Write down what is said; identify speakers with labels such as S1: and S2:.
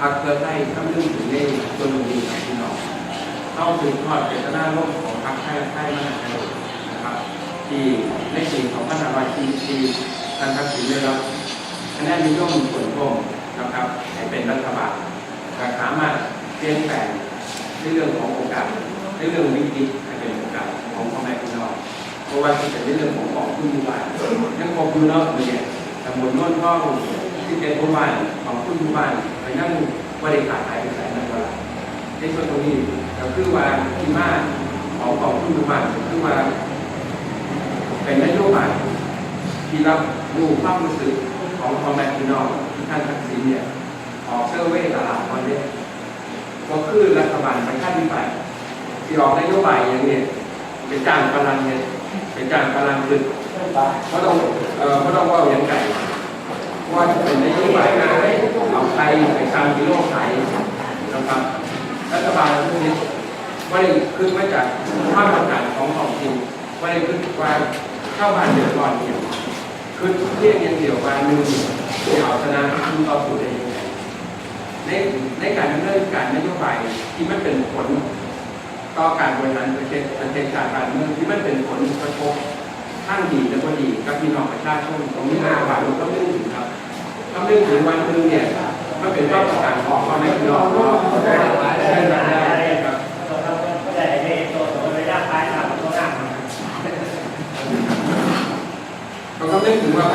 S1: พรรคเพื่อไทยคำนึงถึงในตัวตรงนี้ครับพี่น้องเข้าถึงทอดเจตนาร่วมของพรรคไทยไทยมหาชนนะครับ ที่ในปี2544ท่านทักษิณได้รับคะแนนนิยมส่วนรวมนะครับให้เป็นรัฐบาลแต่สามารถเปลี่ยนแปลงในเรื่องของโอกาสในเรื่องวิกฤตให้เป็นโอกาสของพ่อแม่พี่น้องเพราะว่าที่เป็นในเรื่องของของผู้อยู่บ้านยังคงอยู่เนาะเนี่ยตำบลโน้นท่อ ที่เป็นผู้บ้านของผู้อยู่บ้านไปนั่งบริการหายไปแสนนั่นก็ละในส่วนตรงนี้ก็คือว่าที่มาของของผู้อยู่บ้านก็คือว่า เป็นนโยบายที่รับรู้ความรู้สึกของพ่อแม่พี่น้องที่ท่านทักษิณเนี่ยออกเซอร์เวยตลาดวันนี้ก็คือรัฐบาลประชาธิปัตย์ที่ออกนโยบายอย่างเนี้เป็นจ้างพลังเนี่ยเป็นจ้างพลังคือเขาต้องเอ่อเขาต้องว่าอย่างไร ว่าจะเป็นนโยบายอะไรเอาไทยไปสร้างกิโลไทยนะครับรัฐบาลพวกนี้ไม่ได้ขึ้นมาจากความต้องการของของจริงไม่ได้ขึ้นว่าเข้าบ้าเดือดร้อนเนี่ยคือเรียกอย่างเดียวว่าหนึ่งเดี๋ยวเอาชนะคุณต่อสู้ได้ยังไงในในการดำเนินการนโยบายที่มันเป็นผลต่อการบริหารประเทศประเทศชาติการเมืองที่มันเป็นผลกระทบทั้งดีและก็ดีกับพี่น้องประชาชนตรงนี้นโยบายเราต้องนึกถึงครับ ถ้าไม่ถึงวันนึงเนี่ยมันเป็นต้องการออกมาไม่ยอมก็ได้ได้ได้ครับเขาก็ไม่ถึงว่า